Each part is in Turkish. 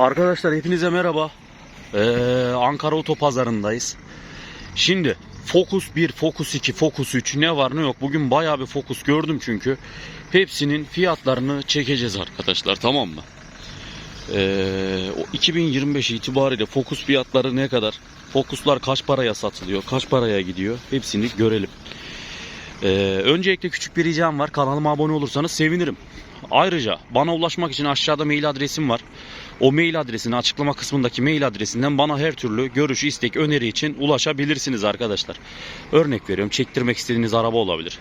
Arkadaşlar hepinize merhaba. Ee, Ankara Otopazarı'ndayız. Şimdi Focus 1, Focus 2, Focus 3 ne var ne yok. Bugün bayağı bir Focus gördüm çünkü. Hepsinin fiyatlarını çekeceğiz arkadaşlar tamam mı? Ee, o 2025 itibariyle Focus fiyatları ne kadar? Focus'lar kaç paraya satılıyor? Kaç paraya gidiyor? Hepsini görelim. Ee, öncelikle küçük bir ricam var. Kanalıma abone olursanız sevinirim. Ayrıca bana ulaşmak için aşağıda mail adresim var. O mail adresini açıklama kısmındaki mail adresinden bana her türlü görüş, istek, öneri için ulaşabilirsiniz arkadaşlar. Örnek veriyorum çektirmek istediğiniz araba olabilir.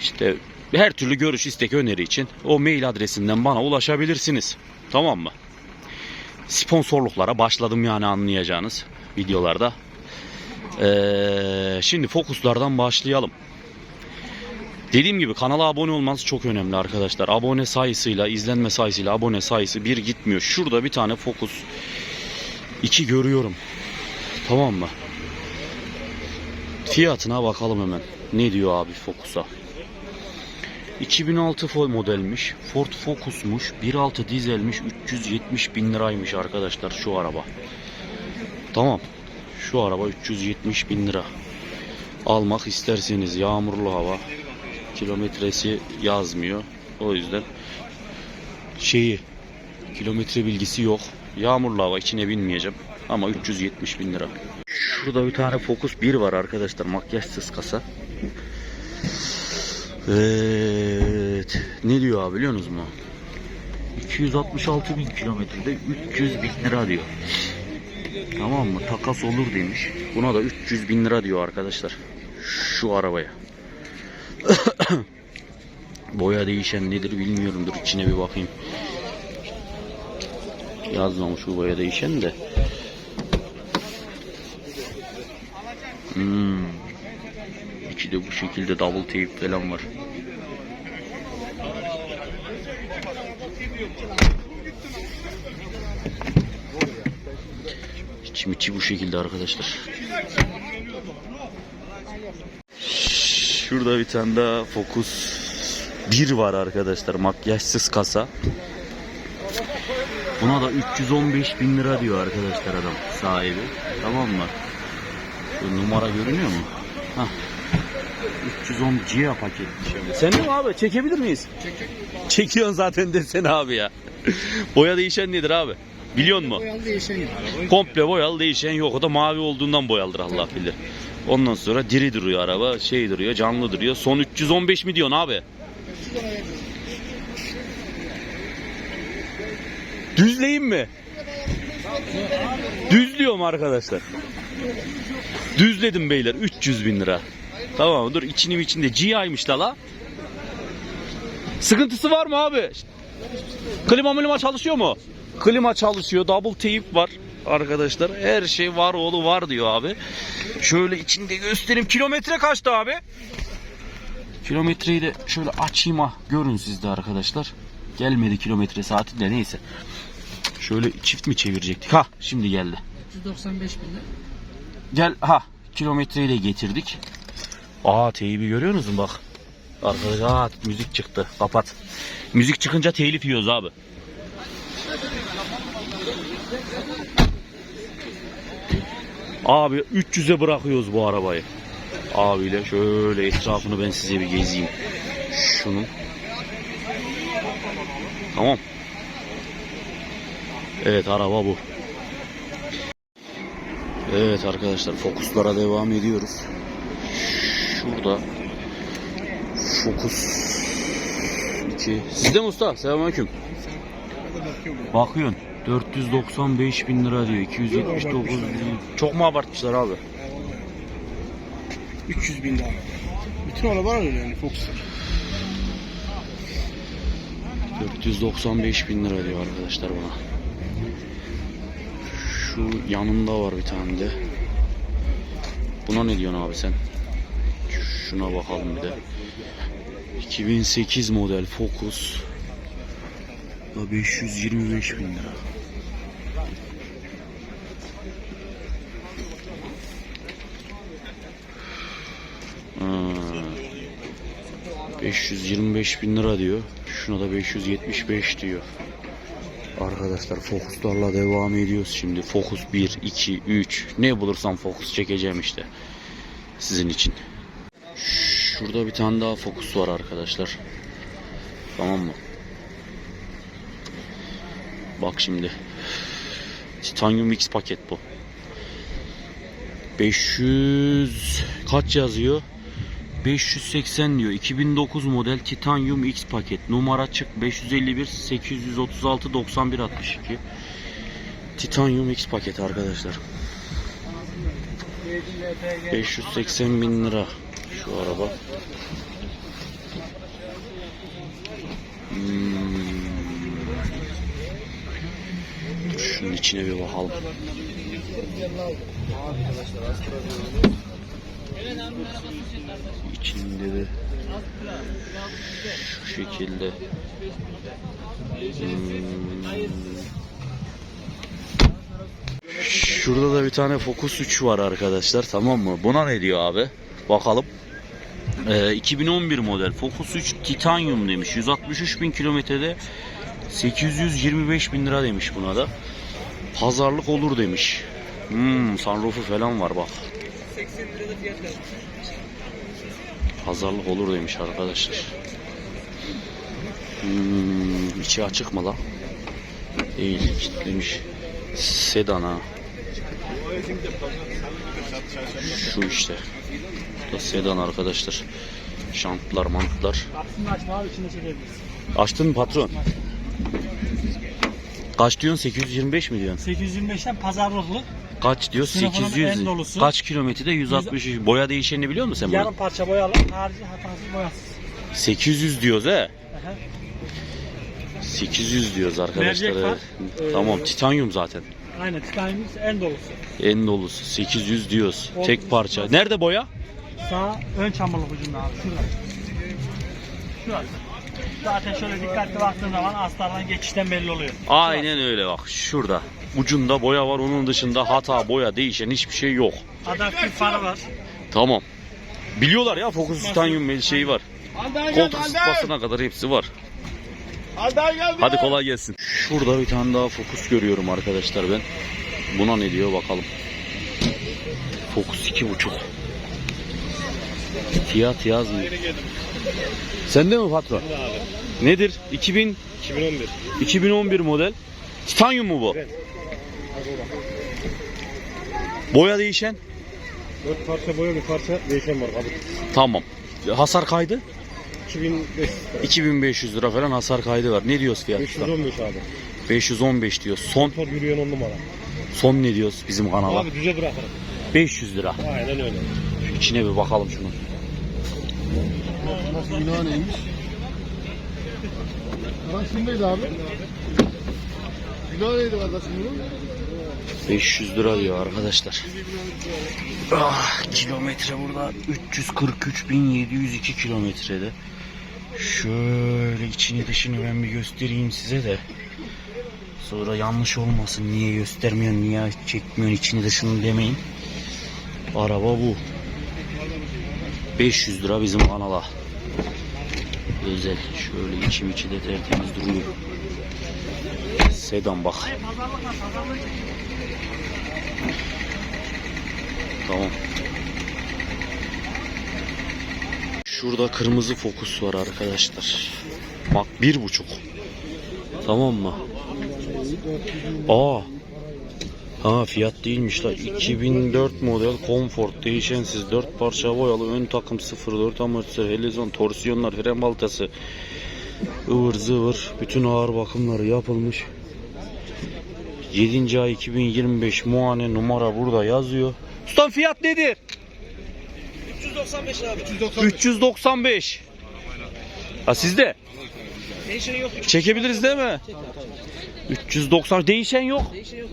İşte her türlü görüş, istek, öneri için o mail adresinden bana ulaşabilirsiniz. Tamam mı? Sponsorluklara başladım yani anlayacağınız videolarda. Ee, şimdi fokuslardan başlayalım. Dediğim gibi kanala abone olmanız çok önemli arkadaşlar. Abone sayısıyla, izlenme sayısıyla abone sayısı bir gitmiyor. Şurada bir tane Focus 2 görüyorum. Tamam mı? Fiyatına bakalım hemen. Ne diyor abi Focus'a? 2006 Ford modelmiş. Ford Focus'muş. 1.6 dizelmiş. 370 bin liraymış arkadaşlar şu araba. Tamam. Şu araba 370 bin lira. Almak isterseniz yağmurlu hava kilometresi yazmıyor. O yüzden şeyi kilometre bilgisi yok. Yağmurlu hava içine binmeyeceğim. Ama 370 bin lira. Şurada bir tane Focus 1 var arkadaşlar. Makyajsız kasa. Evet. Ne diyor abi biliyor musunuz mu? 266 bin kilometrede 300 bin lira diyor. Tamam mı? Takas olur demiş. Buna da 300 bin lira diyor arkadaşlar. Şu arabaya. Boya değişen nedir bilmiyorum. Dur içine bir bakayım. Yazmamış bu boya değişen de. Hmm. İçi de bu şekilde double tape falan var. İçim içi bu şekilde arkadaşlar. Şurada bir tane daha Focus 1 var arkadaşlar. Makyajsız kasa. Buna da 315 bin lira diyor arkadaşlar adam sahibi. Tamam mı? Şu numara görünüyor mu? Hah. 310 GIA paketmiş. Sen de mi abi? Çekebilir miyiz? Çek Çekiyorsun zaten desene abi ya. Boya değişen nedir abi? Biliyor musun? Boyalı değişen yok. Komple boyalı değişen yok. O da mavi olduğundan boyalıdır Allah bilir. Ondan sonra diri duruyor araba. Şey duruyor canlı duruyor. Son 315 mi diyorsun abi? Düzleyeyim mi? Düzlüyorum arkadaşlar. Düzledim beyler 300 bin lira. Tamam dur içini içinde GI'ymiş la. Sıkıntısı var mı abi? Klima klima çalışıyor mu? Klima çalışıyor. Double tape var arkadaşlar. Her şey var oğlu var diyor abi. Şöyle içinde göstereyim. Kilometre kaçtı abi? Kilometreyi de şöyle açayım ha. Görün siz de arkadaşlar. Gelmedi kilometre saati de neyse. Şöyle çift mi çevirecektik? Ha şimdi geldi. 395 bin. Gel ha kilometreyi de getirdik. Aa teybi görüyor musun bak. Arkadaşlar müzik çıktı. Kapat. Müzik çıkınca telif yiyoruz abi. Abi 300'e bırakıyoruz bu arabayı. Abiyle şöyle etrafını ben size bir gezeyim. Şunun. Tamam. Evet araba bu. Evet arkadaşlar fokuslara devam ediyoruz. Şurada fokus 2. Sizde mi usta? Selamünaleyküm. Bakıyorsun. 495 bin lira diyor. 279 bin. Çok mu abartmışlar abi? 300 bin daha. Bütün arabalar öyle yani Fox'lar. 495 bin lira diyor arkadaşlar buna. Şu yanında var bir tane de. Buna ne diyorsun abi sen? Şuna bakalım bir de. 2008 model Focus. Da 525 bin lira. Ha. 525 bin lira diyor. Şuna da 575 diyor. Arkadaşlar fokuslarla devam ediyoruz şimdi. Fokus 1, 2, 3. Ne bulursam fokus çekeceğim işte. Sizin için. Şurada bir tane daha fokus var arkadaşlar. Tamam mı? Bak şimdi. Titanium X paket bu. 500 kaç yazıyor? 580 diyor. 2009 model Titanium X paket. Numara çık 551 836 91 62. Titanium X paket arkadaşlar. 580 bin lira şu araba. Hmm. Şunun içine bir bakalım. İçinde de şu şekilde. Hmm. Şurada da bir tane Focus 3 var arkadaşlar tamam mı? Buna ne diyor abi? Bakalım. Ee, 2011 model Focus 3 Titanium demiş. 163 bin kilometrede 825 bin lira demiş buna da. Pazarlık olur demiş. Hmm, sunroofu falan var bak. Pazarlık olur demiş arkadaşlar. Hmm, içi açık mı la? Değil, kilitlemiş. Sedan ha. Şu işte. Bu da sedan arkadaşlar. Şantlar, mantlar. Açtın mı patron? Kaç diyorsun? 825 mi diyorsun? 825'ten pazarlıklı. Kaç diyor? Sınıfının 800. en dolusu. Kaç kilometrede? 160. Boya değişenini biliyor musun sen Yarım bunu? parça boyalı, harici hatasız boyasız. 800 diyoruz he. Aha. 800 diyoruz arkadaşlar. Mercek var. evet. Ee, Tamam titanyum zaten. Aynen Titanium en dolusu. En dolusu 800 diyoruz. Oldu. Tek parça. Nerede boya? Sağ ön çamurluk ucunda abi şurada. Şurası. Zaten şöyle dikkatli baktığın zaman astardan geçişten belli oluyor. Aynen öyle bak şurada. Ucunda boya var onun dışında hata boya değişen hiçbir şey yok. Adaptif farı var. Tamam. Biliyorlar ya Focus Titanium şeyi var. Koltuk ısıtmasına kadar hepsi var. Hadi kolay gelsin. Şurada bir tane daha Focus görüyorum arkadaşlar ben. Buna ne diyor bakalım. Focus iki buçuk. Fiyat yazmıyor. Sende mi patron? Nedir? 2000 2011. 2011 model. Titanium mu bu? Boya değişen? 4 parça boya bir parça değişen var abi. Tamam. Hasar kaydı? 2005 2500 lira falan hasar kaydı var. Ne diyoruz fiyatı? 515 abi. 515 diyor. Son Motor yürüyen 10 numara. son ne diyoruz bizim kanala? Abi düze bırakırım. 500 lira. Aynen öyle. Şu içine bir bakalım şunu. Günah neymiş? Kaç kimdeydi abi? Günah neydi kardeşim bunun? 500 lira diyor arkadaşlar. Ah, kilometre burada 343.702 kilometrede. Şöyle içini dışını ben bir göstereyim size de. Sonra yanlış olmasın. Niye göstermiyorsun, niye çekmiyorsun içini dışını demeyin. Araba bu. 500 lira bizim kanala. Özel. Şöyle içim içi de tertemiz duruyor. Sedan bak. Tamam. Şurada kırmızı fokus var arkadaşlar. Bak bir buçuk. Tamam mı? Aa. Ha fiyat değilmiş la. 2004 model Comfort değişensiz 4 parça boyalı ön takım 04 amortisör, helizon, torsiyonlar, fren baltası ıvır zıvır bütün ağır bakımları yapılmış. 7. ay 2025 muayene numara burada yazıyor. Ustam fiyat nedir? 395 abi. 395. Ha sizde? Çekebiliriz değil mi? 390 değişen yok. Değişen yok.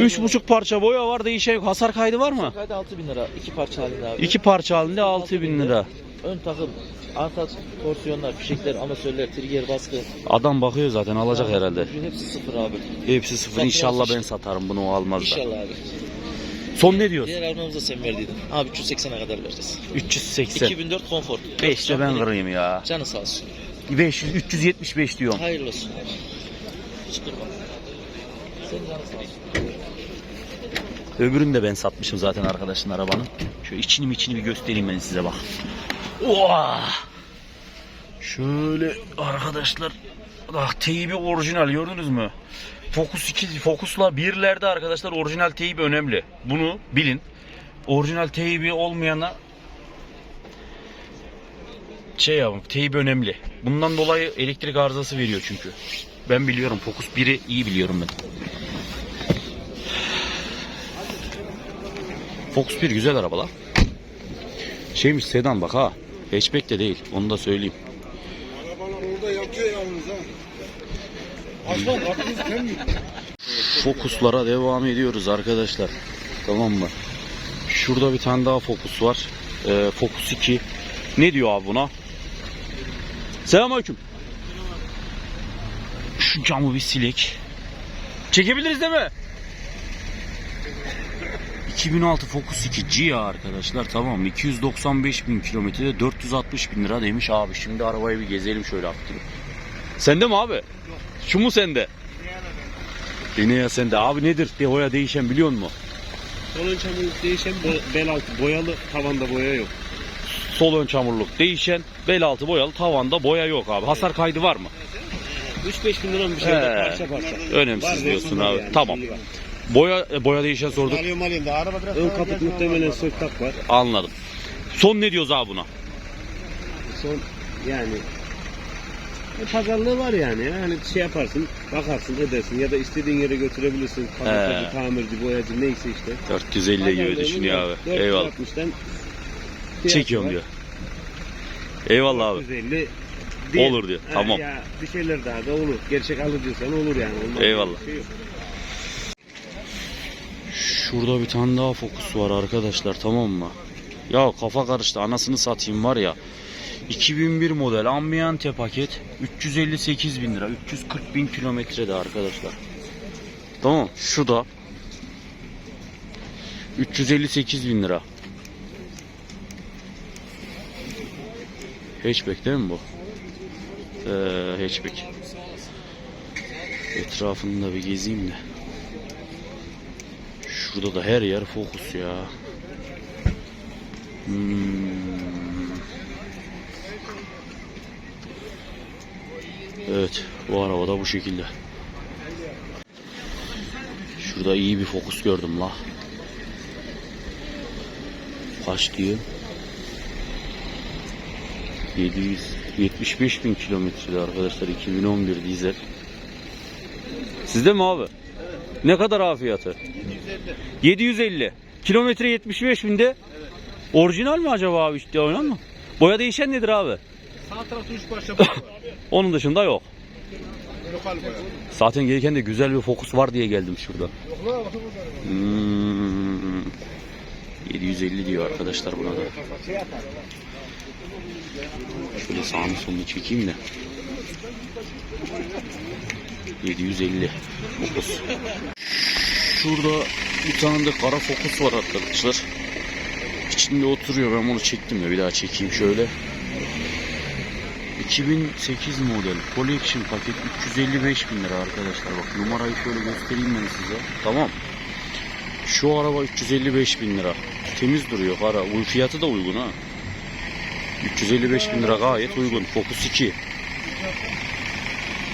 3,5 parça boya var değişen yok. Hasar kaydı var mı? Kaydı 6000 lira. iki parça halinde abi. İki parça halinde 6000 lira. Ön takım, arka porsiyonlar, fişekler, amatörler, trigger baskı. Adam bakıyor zaten alacak herhalde. Ürün hepsi sıfır abi. Hepsi sıfır. İnşallah ben satarım bunu o almaz da. İnşallah abi. Son ne diyorsun? Diğer arabamıza sen verdiydin. Abi 380'e kadar vereceğiz. 380. 2004 konfor. 5 de ben kırayım ya. Canı sağ olsun. 500 375 diyorum. Hayırlı olsun. çıkır olsun. Öbürünü de ben satmışım zaten arkadaşın arabanın. Şöyle içini içini bir göstereyim ben size bak. Oha! Şöyle arkadaşlar bak teybi orijinal gördünüz mü? Focus 2 Focus'la birlerde arkadaşlar orijinal teybi önemli. Bunu bilin. Orijinal teybi olmayana şey yapın teybi önemli. Bundan dolayı elektrik arızası veriyor çünkü. Ben biliyorum Focus 1'i iyi biliyorum ben. Focus 1 güzel arabalar. Şeymiş sedan bak ha. Hatchback de değil. Onu da söyleyeyim. Arabalar orada yatıyor yalnız ha. Aslan aklınız temiz. Focus'lara devam ediyoruz arkadaşlar. Tamam mı? Şurada bir tane daha Focus var. Ee, Focus 2. Ne diyor abi buna? Selamünaleyküm. Şu camı bir silek. Çekebiliriz değil mi? 2006 Focus 2 Gia arkadaşlar tamam mı? 295 bin kilometrede 460 bin lira demiş abi. Şimdi arabayı bir gezelim şöyle aktif. Sende mi abi? Şu mu sende? Yine ya sende. Abi nedir dehoya değişen biliyor musun? Sol ön çamurluk değişen bo- bel altı boyalı tavanda boya yok. Sol ön çamurluk değişen, bel altı boyalı, tavanda boya yok abi. Hasar kaydı var mı? 3-5 bin lira bir şey He. parça parça. Önemsiz Var, diyorsun abi. yani, Tamam. Boya e, boya değişen sorduk. Alıyorum alayım da araba biraz Ön daha kaput gelsin, muhtemelen Allah. söktak var. Anladım. Son ne diyoruz abi buna? Son yani e, pazarlığı var yani. Yani şey yaparsın, bakarsın, edersin ya da istediğin yere götürebilirsin. He. tamirci, boyacı neyse işte. 450 gibi düşünüyor abi. Eyvallah. 460'dan Çekiyorum diyor. Eyvallah abi. 450 Olur diyor. Tamam. Ya bir şeyler daha da olur. Gerçek alıcıysan olur yani. Olmaz Eyvallah. şey yok. Şurada bir tane daha Focus var arkadaşlar tamam mı? Ya kafa karıştı anasını satayım var ya. 2001 model Ambiente paket 358 bin lira 340 bin kilometrede arkadaşlar. Tamam şu da 358 bin lira. Hatchback değil mi bu? Ee, hatchback. Etrafını da bir gezeyim de. Şurada da her yer fokus ya. Hmm. Evet, bu araba da bu şekilde. Şurada iyi bir fokus gördüm la. Kaç diyor? 775 bin kilometrede arkadaşlar 2011 dizel. Sizde mi abi? Ne kadar abi fiyatı? 750. Kilometre 75 binde. Orijinal mi acaba abi işte oynan mı? Boya değişen nedir abi? Sağ tarafta 3 parça boya var. Onun dışında yok. Lokal boya. Zaten gelirken de güzel bir fokus var diye geldim şurada. Hmm. 750 diyor arkadaşlar buna da. Şöyle sağını solunu çekeyim de. 750 fokus. Şurada bir tane de kara fokus var arkadaşlar. İçinde oturuyor. Ben bunu çektim de bir daha çekeyim şöyle. 2008 model Collection paket 355 bin lira arkadaşlar. Bak numarayı şöyle göstereyim ben size. Tamam. Şu araba 355 bin lira. Temiz duruyor para. Fiyatı da uygun ha. 355 bin lira gayet uygun. Focus 2.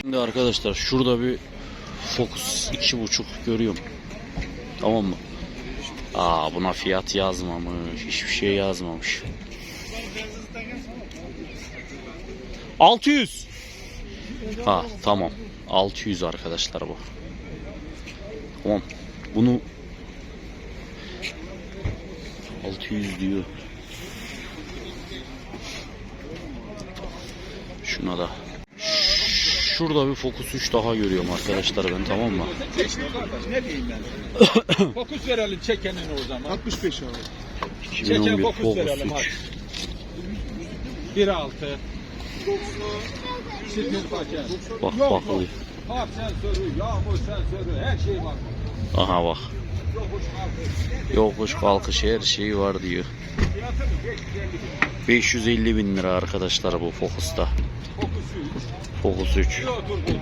Şimdi arkadaşlar şurada bir Focus 2.5 görüyorum. Tamam mı? Aa buna fiyat yazmamış. Hiçbir şey yazmamış. 600. Ha tamam. 600 arkadaşlar bu. Tamam. Bunu 600 diyor. Şuna da. Şurada bir Focus 3 daha görüyorum arkadaşlar ben tamam mı? Ne diyeyim ben? fokus verelim çekenin o zaman. 65 abi. 2011 Fokus Focus verelim, 3. 1.6. Sipil paket. Bak Yok, bak. yok. Sensörü, yağmur sensörü, her şey var. Aha bak. Yokuş kalkış. Yokuş kalkış her şeyi var diyor. Fiyatı mı? 550. 550 bin lira arkadaşlar bu Focus'ta. Fokus 3. Focus 3. Bir otur bir.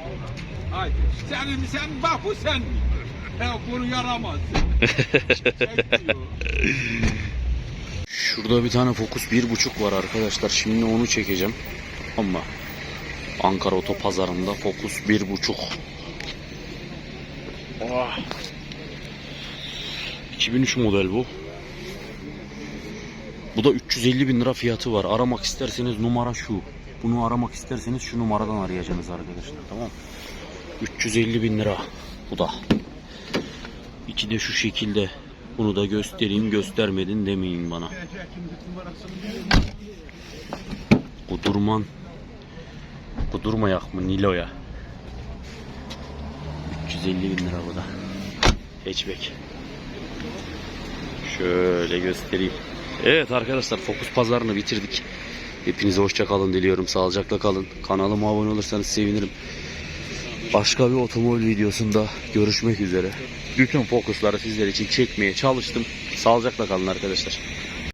Haydi. Senin sen bak bu sen. He bunu yaramaz. Şurada bir tane Focus bir buçuk var arkadaşlar. Şimdi onu çekeceğim. Ama Ankara Otopazarı'nda Focus bir buçuk. Oh. 2003 model bu. Bu da 350 bin lira fiyatı var. Aramak isterseniz numara şu. Bunu aramak isterseniz şu numaradan arayacaksınız arkadaşlar. Tamam. 350 bin lira. Bu da. İçi de şu şekilde. Bunu da göstereyim göstermedin demeyin bana. Kudurman. Kudurmayak mı Nilo'ya? 350 bin lira bu da. Hatchback. Şöyle göstereyim. Evet arkadaşlar Focus pazarını bitirdik. Hepinize hoşça kalın diliyorum. Sağlıcakla kalın. Kanalıma abone olursanız sevinirim. Başka bir otomobil videosunda görüşmek üzere. Bütün fokusları sizler için çekmeye çalıştım. Sağlıcakla kalın arkadaşlar.